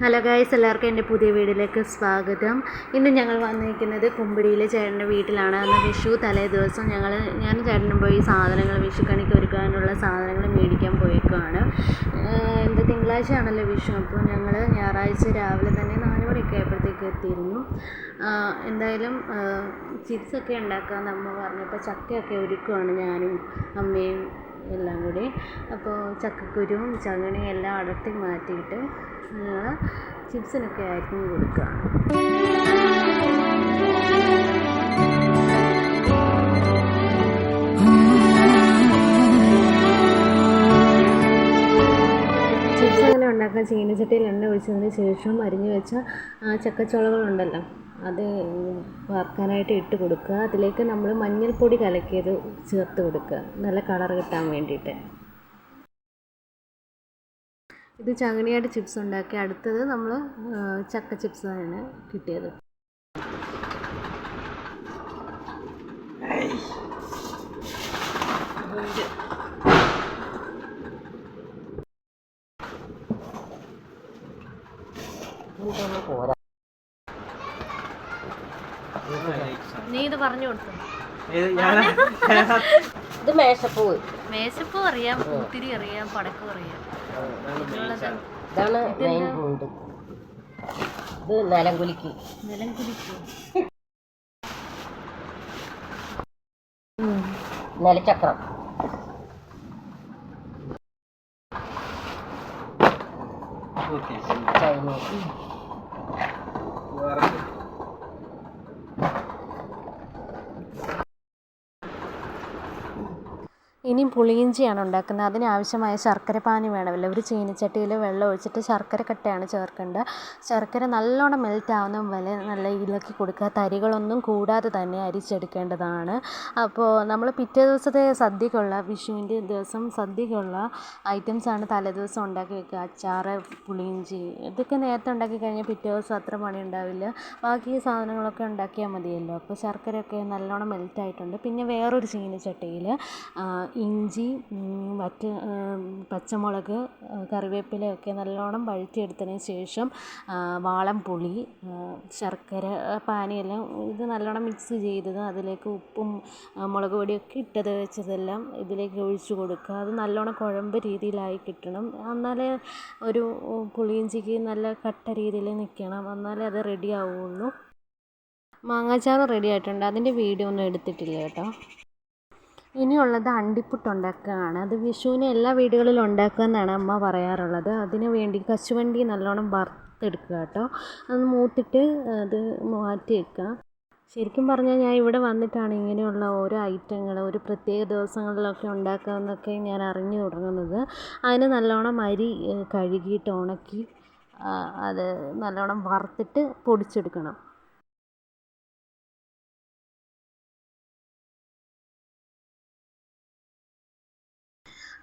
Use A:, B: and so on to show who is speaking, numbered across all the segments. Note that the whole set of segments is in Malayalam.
A: ഹലോ ഗായ്സ് എല്ലാവർക്കും എന്റെ പുതിയ വീട്ടിലേക്ക് സ്വാഗതം. ഇന്ന് ഞങ്ങൾ വന്നിരിക്കുന്നത് കുമ്പിടിയിലെ ചേട്ടന്റെ വീട്ടിലാണ്. അന്ന് വിഷു തലേ ദിവസം ഞങ്ങൾ ഞാൻ ചേട്ടനും പോയി സാധനങ്ങൾ വിഷുക്കണിക്ക് ഒരുക്കാനുള്ള സാധനങ്ങൾ മേടിക്കാൻ പോയേക്കുവാണ്. എന്ത് തിങ്കളാഴ്ച ആണല്ലോ വിഷു അപ്പോൾ ഞങ്ങൾ ഞായറാഴ്ച രാവിലെ തന്നെ നാല് മണിയൊക്കെ ആയപ്പോഴത്തേക്ക് എത്തിയിരുന്നു. എന്തായാലും ചിപ്സൊക്കെ ഉണ്ടാക്കാമെന്ന് അമ്മ പറഞ്ഞപ്പോൾ ചക്കയൊക്കെ ഒരുക്കുവാണ് ഞാനും അമ്മയും എല്ലാം കൂടി. അപ്പോൾ ചക്കക്കുരുവും ചങ്ങണിയും എല്ലാം അടർത്തി മാറ്റിയിട്ട് നിങ്ങൾ ചിപ്സിനൊക്കെ ആയിരിക്കും കൊടുക്കുക. ചിപ്സ് അങ്ങനെ ഉണ്ടാക്കാൻ ചീനച്ചട്ടിയിൽ എണ്ണ ഒഴിച്ചതിന് ശേഷം അരിഞ്ഞു വെച്ച ആ ചക്കച്ചുളകളുണ്ടല്ലോ. അത് വറക്കാനായിട്ട് ഇട്ട് കൊടുക്കുക. അതിലേക്ക് നമ്മൾ മഞ്ഞൾപ്പൊടി കലക്കിയത് ചേർത്ത് കൊടുക്കുക. നല്ല കളർ കിട്ടാൻ വേണ്ടിയിട്ട്. ഇത് ചങ്ങണിയായിട്ട് ചിപ്സ് ഉണ്ടാക്കി. അടുത്തത് നമ്മൾ ചക്ക ചിപ്സ് ആണ് കിട്ടിയത്. നീ ഇത് പറഞ്ഞു കൊടുത്തു.
B: ഇത് മേശപ്പൂവ്.
A: മേശപ്പൂ അറിയാം പൂത്തിരി അറിയാം പടക്കം അറിയാം.
B: ഇതാണ് മെയിൻ പോയിന്റ് ഇത് നിലംകുലിക്ക്.
A: നിലം കുലിക്കൂ
B: നിലച്ചക്രം ചൈനീസ്.
A: ഇനിയും പുളിയിഞ്ചിയാണ് ഉണ്ടാക്കുന്നത്. അതിനാവശ്യമായ ശർക്കര പാനി വേണമല്ലോ. ഒരു ചീനച്ചട്ടിയിൽ വെള്ളം ഒഴിച്ചിട്ട് ശർക്കര കട്ടയാണ് ചേർക്കേണ്ടത് ശർക്കര നല്ലോണം മെൽറ്റ് ആവുന്ന വരെ നല്ല ഇളക്കി കൊടുക്കുക. തരികളൊന്നും കൂടാതെ തന്നെ അരിച്ചെടുക്കേണ്ടതാണ്. അപ്പോൾ നമ്മൾ പിറ്റേ ദിവസത്തെ സദ്യക്കുള്ള വിഷുവിന്റെ ദിവസം സദ്യക്കുള്ള ഐറ്റംസാണ് തലേദിവസം ഉണ്ടാക്കി വെക്കുക. അച്ചാറ് പുളിയിഞ്ചി ഇതൊക്കെ നേരത്തെ ഉണ്ടാക്കി കഴിഞ്ഞാൽ പിറ്റേ ദിവസം അത്ര പണി ഉണ്ടാവില്ല. ബാക്കി സാധനങ്ങളൊക്കെ ഉണ്ടാക്കിയാൽ മതിയല്ലോ. അപ്പോൾ ശർക്കരയൊക്കെ നല്ലോണം മെൽറ്റ് ആയിട്ടുണ്ട്. പിന്നെ വേറൊരു ചീനച്ചട്ടിയിൽ ഇഞ്ചി മറ്റ് പച്ചമുളക് കറിവേപ്പില ഒക്കെ നല്ലോണം വഴറ്റിയെടുത്തതിന് ശേഷം വാളൻപുളി ശർക്കര പാനിയെല്ലാം ഇത് നല്ലോണം മിക്സ് ചെയ്തത് അതിലേക്ക് ഉപ്പും മുളക് പൊടിയൊക്കെ ഇട്ടത് വെച്ചതെല്ലാം ഇതിലേക്ക് ഒഴിച്ച് കൊടുക്കുക. അത് നല്ലോണം കുഴമ്പ് രീതിയിലായി കിട്ടണം. എന്നാലേ ഒരു പുളിയിഞ്ചിക്ക് നല്ല കട്ട രീതിയിൽ നിൽക്കണം. എന്നാലേ അത് റെഡി ആവുള്ളൂ. മാങ്ങാച്ചാറ് റെഡി ആയിട്ടുണ്ട്. അതിന്റെ വീഡിയോ ഒന്നും എടുത്തിട്ടില്ല കേട്ടോ. ഇനിയുള്ളത് അണ്ടിപ്പുട്ട് ഉണ്ടാക്കുകയാണ്. അത് വിഷുവിന് എല്ലാ വീടുകളിലും ഉണ്ടാക്കുക എന്നാണ് അമ്മ പറയാറുള്ളത്. അതിന് വേണ്ടി കശുവണ്ടി നല്ലോണം വറുത്തെടുക്കുക കേട്ടോ. അത് മൂത്തിട്ട് അത് മാറ്റി വെക്കുക ശരിക്കും പറഞ്ഞാൽ ഞാൻ ഇവിടെ വന്നിട്ടാണ് ഇങ്ങനെയുള്ള ഓരോ ഐറ്റങ്ങൾ ഒരു പ്രത്യേക ദിവസങ്ങളിലൊക്കെ ഉണ്ടാക്കാമെന്നൊക്കെ ഞാൻ അറിഞ്ഞു തുടങ്ങുന്നത്. അതിന് നല്ലോണം അരി കഴുകിയിട്ട് ഉണക്കി അത് നല്ലോണം വറുത്തിട്ട് പൊടിച്ചെടുക്കണം.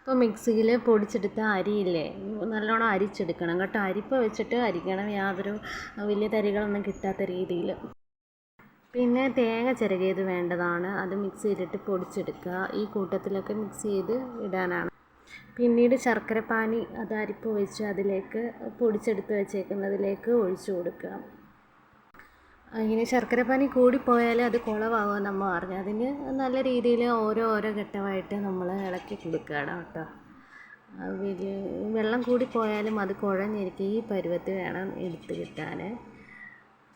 A: ഇപ്പോൾ മിക്സിയിൽ പൊടിച്ചെടുത്ത അരിയില്ലേ? നല്ലോണം അരിച്ചെടുക്കണം. കേട്ടോ അരിപ്പ വെച്ചിട്ട് അരിക്കണം. യാതൊരു വലിയ തരികളൊന്നും കിട്ടാത്ത രീതിയിൽ പിന്നെ തേങ്ങ ചിരകിയത് വേണ്ടതാണ്. അത് മിക്സിയിലിട്ട് പൊടിച്ചെടുക്കുക. ഈ കൂട്ടത്തിലൊക്കെ മിക്സ് ചെയ്ത് ഇടാനാണ്. പിന്നീട് ശർക്കരപ്പാനി അത് അരിപ്പ് വെച്ച് അതിലേക്ക് പൊടിച്ചെടുത്ത് വെച്ചേക്കുന്നതിലേക്ക് ഒഴിച്ചു കൊടുക്കുക. ഇങ്ങനെ ശർക്കരപ്പാനി കൂടിപ്പോയാൽ അത് കുളമാകുമെന്ന് അമ്മ പറഞ്ഞു അതിന് നല്ല രീതിയിൽ ഓരോ ഓരോ ഘട്ടമായിട്ട് നമ്മൾ ഇളക്കി കൊടുക്കണം കേട്ടോ. വെള്ളം കൂടിപ്പോയാലും അത് കുഴഞ്ഞിരിക്കും. ഈ പരുവത്തിൽ വേണം എടുത്ത് കിട്ടാൻ.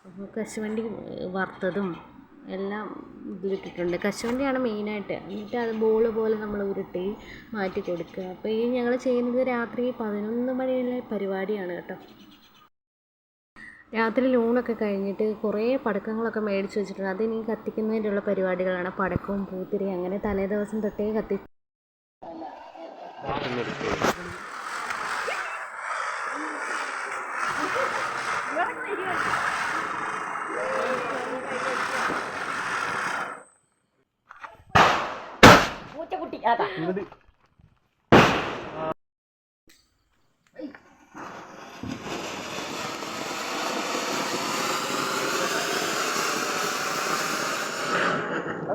A: അപ്പോൾ കശുവണ്ടി വറുത്തതും എല്ലാം ഇതിലിട്ടിട്ടുണ്ട് കശുവണ്ടിയാണ് മെയിനായിട്ട്. എന്നിട്ട് അത് ബോൾ പോലെ നമ്മൾ ഉരുട്ടി മാറ്റി കൊടുക്കുക. അപ്പോൾ ഈ ഞങ്ങൾ ചെയ്യുന്നത് രാത്രി പതിനൊന്ന് മണിയുള്ള പരിപാടിയാണ് കേട്ടോ. രാത്രി ലൂണൊക്കെ കഴിഞ്ഞിട്ട് കുറേ പടക്കങ്ങളൊക്കെ മേടിച്ച് വെച്ചിട്ടുണ്ട്. അതിനി കത്തിക്കുന്നതിനുള്ള പരിപാടികളാണ്. പടക്കവും പൂത്തിരി അങ്ങനെ തലേ ദിവസം തൊട്ടേ കത്തി
B: പൂച്ചക്കുട്ടി അതാ.